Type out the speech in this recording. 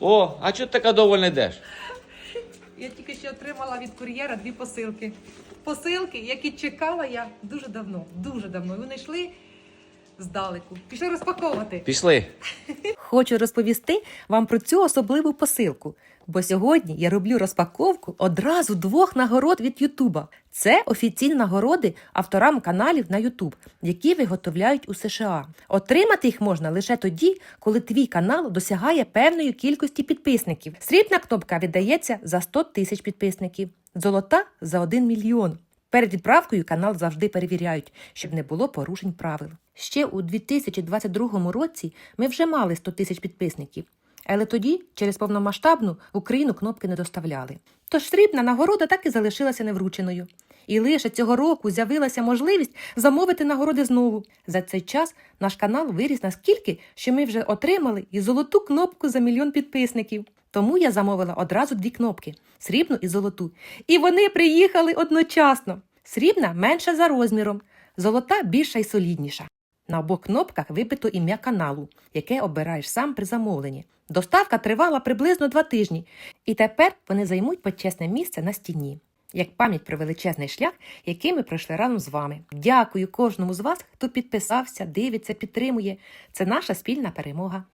О, а чого ти така довольна йдеш? Я тільки що отримала від кур'єра дві посилки. Посилки, які чекала я дуже давно, дуже давно. І Вони йшли здалеку. Пішли розпаковувати. Пішли. Хочу розповісти вам про цю особливу посилку. Бо сьогодні я роблю розпаковку одразу двох нагород від Ютуба. Це офіційні нагороди авторам каналів на Ютуб, які виготовляють у США. Отримати їх можна лише тоді, коли твій канал досягає певної кількості підписників. Срібна кнопка віддається за 100 тисяч підписників, золота за 1 мільйон. Перед відправкою канал завжди перевіряють, щоб не було порушень правил. Ще у 2022 році ми вже мали 100 тисяч підписників, але тоді, через повномасштабну, Україну кнопки не доставляли. Тож срібна нагорода так і залишилася неврученою. І лише цього року з'явилася можливість замовити нагороди знову. За цей час наш канал виріс наскільки, що ми вже отримали і золоту кнопку за мільйон підписників. Тому я замовила одразу дві кнопки срібну і золоту. І вони приїхали одночасно. Срібна менша за розміром, золота більша і солідніша. На обох кнопках випито ім'я каналу, яке обираєш сам при замовленні. Доставка тривала приблизно два тижні, і тепер вони займуть почесне місце на стіні, як пам'ять про величезний шлях, який ми пройшли разом з вами. Дякую кожному з вас, хто підписався, дивиться, підтримує. Це наша спільна перемога.